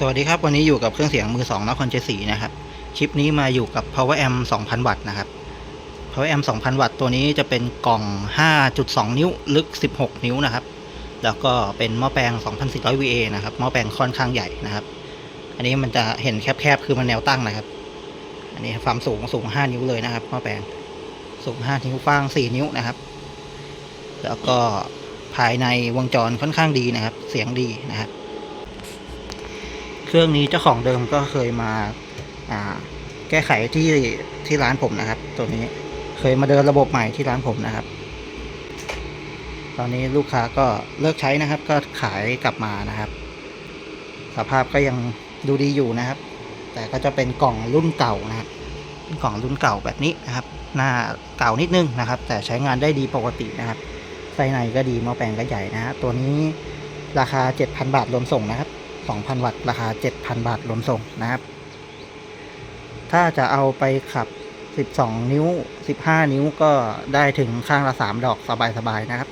สวัสดีครับ วันนี้อยู่กับเครื่องเสียงมือสองนครเจสีนะครับ คลิปนี้มาอยู่กับ power amp 2000 วัตต์นะครับ power amp 2000 วัตต์ตัวนี้จะเป็นกล่อง 5.2 นิ้วลึก 16 นิ้วนะครับ แล้วก็เป็นหม้อแปลง 2400 VA นะครับหม้อแปลงค่อนข้างใหญ่นะครับ อันนี้มันจะเห็นแคบๆ คือมันแนวตั้งนะครับ อันนี้ความสูงสูง 5 นิ้วเลยนะครับหม้อแปลงสูง 5 นิ้วฟาง 4 นิ้วนะครับ แล้วก็ภายในวงจรค่อนข้างดีนะครับ เสียงดีนะครับ เครื่องนี้เจ้าของเดิมก็เคยมาอ่าแก้ไขที่ที่ร้านผมนะครับ ตัวนี้เคยมาเดินระบบใหม่ที่ร้านผมนะครับ ตอนนี้ลูกค้าก็เลิกใช้นะครับ ก็ขายกลับมานะครับ สภาพก็ยังดูดีอยู่นะครับ แต่ก็จะเป็นกล่องรุ่นเก่านะครับเป็นกล่องรุ่นเก่าแบบนี้นะครับ หน้าเก่านิดนึงนะครับ แต่ใช้งานได้ดีปกตินะครับไส้ในก็ดีหม้อแปลงก็ใหญ่นะฮะตัวนี้ราคา 7,000 บาทรวมส่งนะครับ 2,000 วัตต์ ราคา 7,000 บาทรวมส่งนะครับ ถ้าจะเอาไปขับ 12 นิ้ว 15 นิ้วก็ได้ถึงข้างละ 3 ดอกสบายๆนะครับ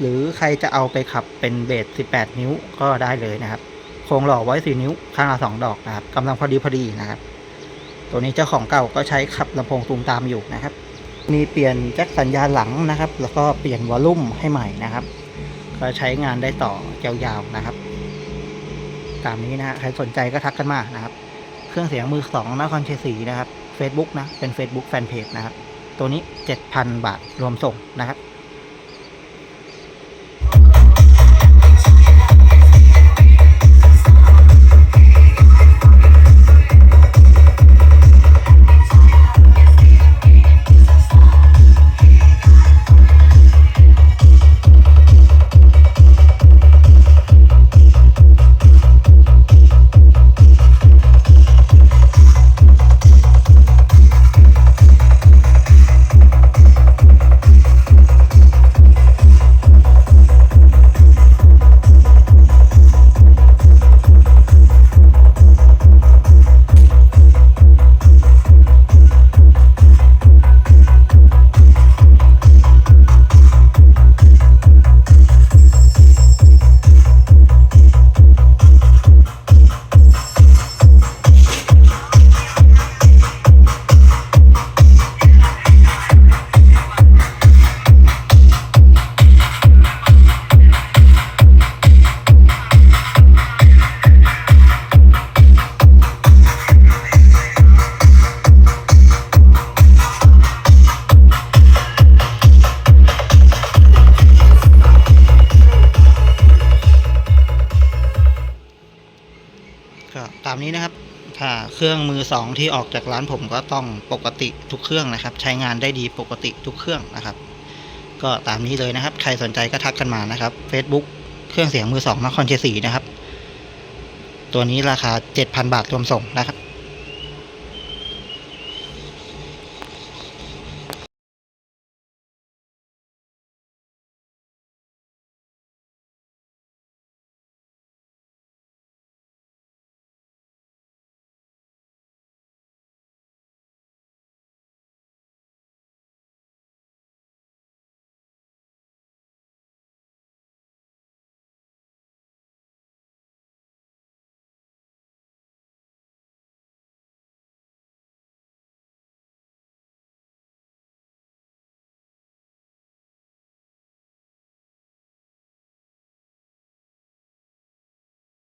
หรือใครจะเอาไปขับเป็นเบส 18 นิ้วก็ได้เลยนะครับ โครงหล่อไว้ 4 นิ้ว ข้างละ 2 ดอกนะครับกำลังพอดีพอดีนะครับ ตัวนี้เจ้าของเก่าก็ใช้ขับลำโพงตูมตามอยู่นะครับ มีเปลี่ยนแจ็คสัญญาณหลังนะครับ แล้วก็เปลี่ยนวอลลุ่มให้ใหม่นะครับก็ใช้งานได้ต่อยาวๆนะครับ ตามนี้นะฮะใครสนใจก็ทักกันมานะครับ เครื่องเสียงมือสองนครเชียศรีนะครับ Facebook นะ เป็น Facebook Fanpage นะครับ ตัวนี้ 7,000 บาทรวมส่งนะครับามนี้นะครับ ถ้าเครื่องมือสองที่ออกจากร้านผมก็ต้องปกติทุกเครื่องนะครับ ใช้งานได้ดีปกติทุกเครื่องนะครับ ก็ตามนี้เลยนะครับ ใครสนใจก็ทักกันมานะครับ Facebook เครื่องเสียงมือสองนครชัยศรีนะครับ ตัวนี้ราคา 7,000 บาทรวมส่งนะครับ